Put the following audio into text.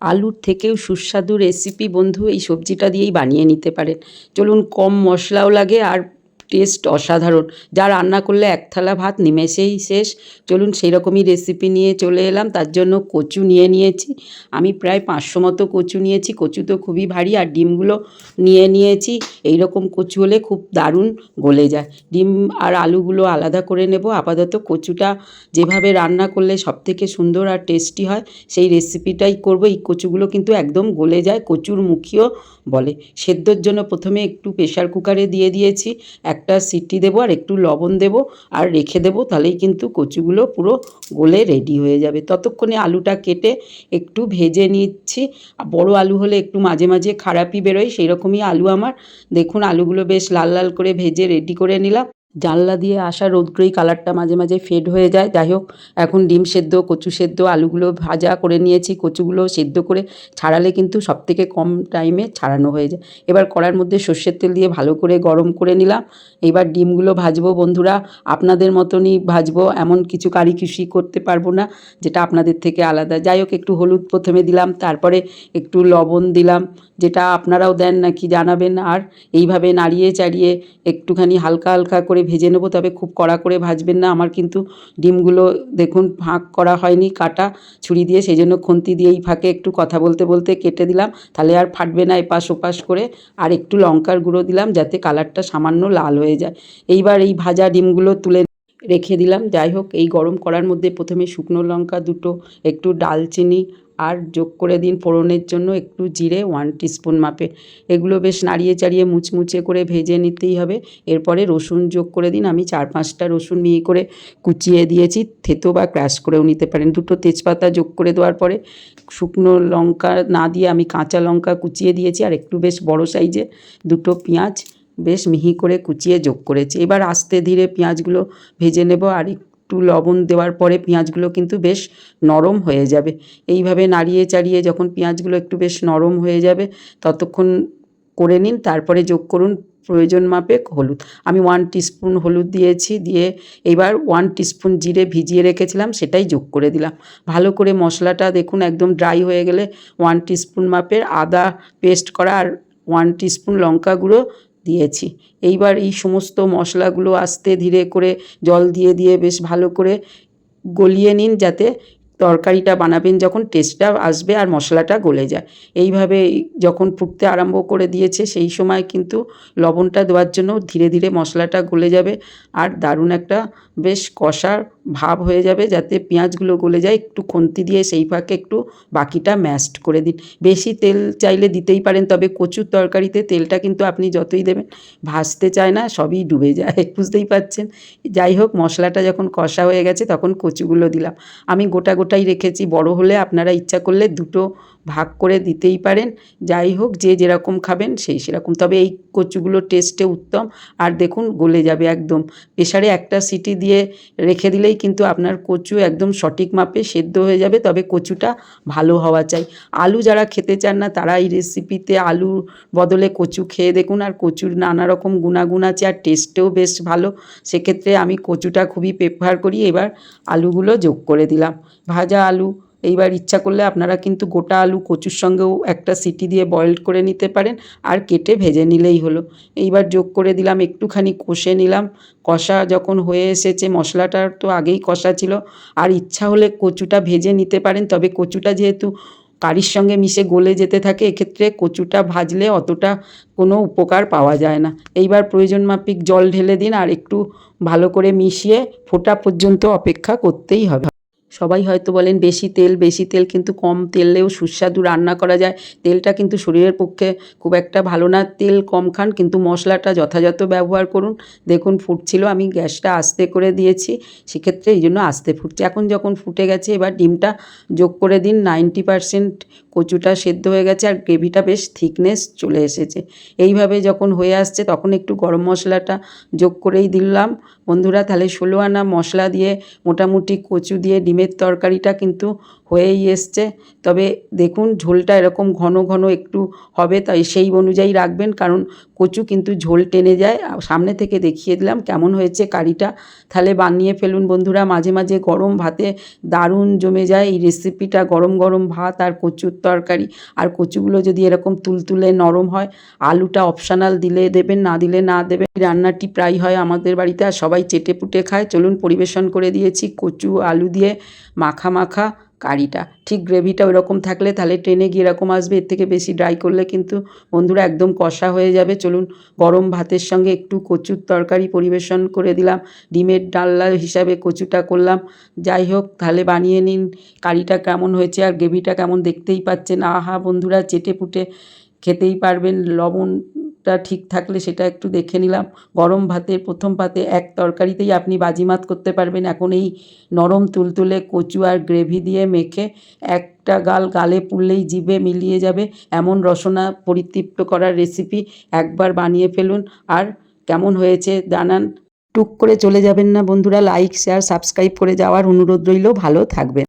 আলুর থেকেও সুস্বাদু রেসিপি বন্ধু, এই সবজিটা দিয়েই বানিয়ে নিতে পারেন। চলুন কম মশলাও লাগে আর টেস্ট অসাধারণ। যা রান্না করলে এক থালা ভাত নিমেষেই শেষ। চলুন সেই রকমই রেসিপি নিয়ে চলে এলাম। তার জন্য কচু নিয়ে নিয়েছি। আমি প্রায় পাঁচশো মতো কচু নিয়েছি। কচু তো খুবই ভারী আর ডিমগুলো নিয়ে নিয়েছি। এই রকম কচু হলে খুব দারুণ গলে যায়। ডিম আর আলুগুলো আলাদা করে নেব। আপাতত কচুটা যেভাবে রান্না করলে সবথেকে সুন্দর আর টেস্টি হয়, সেই রেসিপিটাই করব। এই কচুগুলো কিন্তু একদম গলে যায়। কচুর মুখিও বলে। সেদ্ধর জন্য প্রথমে একটু প্রেশার কুকারে দিয়ে দিয়েছি। একটা সিটি দেবো আর একটু লবণ দেব আর রেখে দেবো, তাহলেই কিন্তু কচুগুলো পুরো গলে রেডি হয়ে যাবে। ততক্ষণে আলুটা কেটে একটু ভেজে নিচ্ছি। বড় আলু হলে একটু মাঝে মাঝে খারাপই বেরোয় সেই রকমই আলু আমার। দেখুন, আলুগুলো বেশ লাল লাল করে ভেজে রেডি করে নিলাম। জানলা দিয়ে আসা রৌদ্রই কালারটা মাঝে মাঝে ফেড হয়ে যায়। যাই হোক, এখন ডিম সেদ্ধ, কচু সেদ্ধ, আলুগুলো ভাজা করে নিয়েছি। কচুগুলো সেদ্ধ করে ছাড়ালে কিন্তু সবথেকে কম টাইমে ছাড়ানো হয়ে যায়। এবার কড়ার মধ্যে সর্ষের তেল দিয়ে ভালো করে গরম করে নিলাম। এবার ডিমগুলো ভাজবো। বন্ধুরা, আপনাদের মতনই ভাজবো। এমন কিছু কারিকুশি করতে পারব না, যেটা আপনাদের থেকে আলাদা। যাই হোক, একটু হলুদ প্রথমে দিলাম, তারপরে একটু লবণ দিলাম, যেটা আপনারাও দেন নাকি জানাবেন। আর এইভাবে নাড়িয়ে চাড়িয়ে একটুখানি হালকা হালকা করে ভেজে নেব, তবে খুব কড়া করে ভাজবেন না। আমার কিন্তু ডিমগুলো দেখুন ফাঁক করা হয়নি, কাটা ছুরি দিয়ে সেই জন্য খুন্তি দিয়ে এই ফাঁকে একটু কথা বলতে বলতে কেটে দিলাম। তাহলে আর ফাটবে না, এপাশ ওপাশ করে আর একটু লঙ্কার গুঁড়ো দিলাম, যাতে কালারটা সামান্য লাল হয়ে যায়। এইবার এই ভাজা ডিমগুলো তুলে রেখে দিলাম। যাই হোক, এই গরম করার মধ্যে প্রথমে শুকনো লঙ্কা দুটো, একটু ডালচিনি আর যোগ করে দিন ফোড়নের জন্য একটু জিরে ওয়ান টিস্পুন মাপে। এগুলো বেশ নাড়িয়ে চাড়িয়ে মুচমুচে করে ভেজে নিতেই হবে। এরপরে রসুন যোগ করে দিন। আমি চার পাঁচটা রসুন মিহি করে কুচিয়ে দিয়েছি। থেতো বা ক্র্যাশ করেও নিতে পারেন। দুটো তেজপাতা যোগ করে দেওয়ার পরে শুকনো লঙ্কা না দিয়ে আমি কাঁচা লঙ্কা কুচিয়ে দিয়েছি। আর একটু বেশ বড় সাইজে দুটো পেঁয়াজ বেশ মিহি করে কুচিয়ে যোগ করেছি। এবার আস্তে ধীরে পেঁয়াজগুলো ভেজে নেব। আর একটু লবণ দেওয়ার পরে পেঁয়াজগুলো কিন্তু বেশ নরম হয়ে যাবে। এইভাবে নাড়িয়ে চাড়িয়ে যখন পেঁয়াজগুলো একটু বেশ নরম হয়ে যাবে, ততক্ষণ করে নিন, তারপরে যোগ করুন প্রয়োজন মাপে হলুদ। আমি ওয়ান টিস্পুন হলুদ দিয়েছি, দিয়ে এবার ওয়ান টিস্পুন জিরে ভিজিয়ে রেখেছিলাম, সেটাই যোগ করে দিলাম। ভালো করে মশলাটা দেখুন একদম ড্রাই হয়ে গেলে ওয়ান টিস্পুন মাপের আদা পেস্ট করা আর ওয়ান টিস্পুন লঙ্কা গুঁড়ো দিয়েছি। এইবার এই সমস্ত মশলাগুলো আস্তে ধীরে করে জল দিয়ে দিয়ে বেশ ভালো করে গলিয়ে নিন যাতে তরকারিটা বানাবেন যখন টেস্টটা আসবে আর মশলাটা গলে যায়। এইভাবে যখন ফুটতে আরম্ভ করে দিয়েছে, সেই সময় কিন্তু লবণটা দেওয়ার জন্য ধীরে ধীরে মশলাটা গলে যাবে আর দারুণ একটা বেশ কষার ভাব হয়ে যাবে যাতে পেঁয়াজগুলো গলে যায়। একটু খুন্তি দিয়ে সেই ফাঁকে একটু বাকিটা ম্যাশড করে দিন। বেশি তেল চাইলে দিতেই পারেন, তবে কচুর তরকারিতে তেলটা কিন্তু আপনি যতই দেবেন, ভাজতে চায় না, সবই ডুবে যায়। বুঝতেই পারছেন? যাই হোক, মশলাটা যখন কষা হয়ে গেছে, তখন কচুগুলো দিলাম। আমি গোটা গোটাই রেখেছি। বড় হলে আপনারা ইচ্ছা করলে দুটো ভাগ করে দিতেই পারেন। যাই হোক, যে যেরকম খাবেন সেই সেরকম। তবে এই কচুগুলো টেস্টে উত্তম। আর দেখুন, গলে যাবে একদম। প্রেশারে একটা সিটি দিয়ে রেখে দিলেই কিন্তু আপনার কচু একদম সঠিক মাপে সেদ্ধ হয়ে যাবে। তবে কচুটা ভালো হওয়া চাই। আলু যারা খেতে চান না, তারা এই রেসিপিতে আলু বদলে কচু খেয়ে দেখুন। আর কচুর নানা রকম গুণাগুণ আছে আর টেস্টেও বেশ ভালো। সেক্ষেত্রে আমি কচুটা খুবই প্রেফার করি। এবার আলুগুলো যোগ করে দিলাম। ভাজা আলু। এইবার ইচ্ছা করলে আপনারা কিন্তু গোটা আলু কচুর সঙ্গেও একটা সিটি দিয়ে বয়েলড করে নিতে পারেন আর কেটে ভেজে নিলেই হলো। এইবার যোগ করে দিলাম, একটুখানি কষে নিলাম। কষা যখন হয়ে এসেছে মশলাটার তো আগেই কষা ছিল। আর ইচ্ছা হলে কচুটা ভেজে নিতে পারেন, তবে কচুটা যেহেতু কারির সঙ্গে মিশে গলে যেতে থাকে, এক্ষেত্রে কচুটা ভাজলে অতটা কোনো উপকার পাওয়া যায় না। এইবার প্রয়োজন মাফিক জল ঢেলে দিন আর একটু ভালো করে মিশিয়ে ফোটা পর্যন্ত অপেক্ষা করতেই হবে। সবাই হয়তো বলেন বেশি তেল বেশি তেল কিন্তু কম তেলেও সুস্বাদু রান্না করা যায়। তেলটা কিন্তু শরীরের পক্ষে খুব একটা ভালো না। তেল কম খান, কিন্তু মশলাটা যথাযথ ব্যবহার করুন। দেখুন ফুটছিল, আমি গ্যাসটা আস্তে করে দিয়েছি। সেক্ষেত্রে এই জন্য আস্তে ফুটছে। এখন যখন ফুটে গেছে, এবার ডিমটা যোগ করে দিন। নাইনটি পারসেন্ট কচুটা সেদ্ধ হয়ে গেছে আর গ্রেভিটা বেশ থিকনেস চলে এসেছে। এইভাবে যখন হয়ে আসছে, তখন একটু গরম মশলাটা যোগ করেই দিলাম। বন্ধুরা, তাহলে ষোলো আনা মশলা দিয়ে মোটামুটি কচু দিয়ে ডিমের ডিমের তরকারিটা কিন্তু হয়েই এসছে। তবে দেখুন, ঝোলটা এরকম ঘন ঘন একটু হবে, তাই সেই অনুযায়ী রাখবেন, কারণ কচু কিন্তু ঝোল টেনে যায়। সামনে থেকে দেখিয়ে দিলাম কেমন হয়েছে কারিটা। তাহলে বানিয়ে ফেলুন বন্ধুরা, মাঝে মাঝে গরম ভাতে দারুণ জমে যায়। এই রেসিপিটা গরম গরম ভাত আর কচুর তরকারি। আর কচুগুলো যদি এরকম তুলতুলে নরম হয়, আলুটা অপশনাল দিলে দেবেন, না দিলে না দেবেন। রান্নাটি প্রায় হয় আমাদের বাড়িতে আর সবাই চেটে পুটে খায়। চলুন পরিবেশন করে দিয়েছি কচু, আলু দিয়ে মাখা মাখা। কারিটা। ঠিক গ্রেভিটা ওরকম থাকলে তাহলে ট্রেনে গিয়ে এরকম আসবে, এর থেকে বেশি ড্রাই করলে কিন্তু বন্ধুরা একদম কষা হয়ে যাবে। চলুন গরম ভাতের সঙ্গে একটু কচুর তরকারি পরিবেশন করে দিলাম। ডিমের ডাল্লা হিসাবে কচুটা করলাম। যাই হোক, তাহলে বানিয়ে নিন। কারিটা কেমন হয়েছে আর গ্রেভিটা কেমন দেখতেই পাচ্ছেন। আহা, বন্ধুরা চেটে পুটে খেতেই পারবেন। লবণটা ঠিক থাকলে সেটা একটু দেখে নিলাম। গরম ভাতে, প্রথম পাতে এক তরকারিতেই আপনি বাজিমাত করতে পারবেন। এখন এই নরম তুলতুলে কচু আর গ্রেভি দিয়ে মেখে একটা গাল গালে পুড়লেই জিভে মিলিয়ে যাবে এমন রসনা পরিতৃপ্ত করার রেসিপি একবার বানিয়ে ফেলুন। আর কেমন হয়েছে জানান। টুক করে চলে যাবেন না বন্ধুরা লাইক শেয়ার সাবস্ক্রাইব করে যাওয়ার অনুরোধ রইল। ভালো থাকবেন।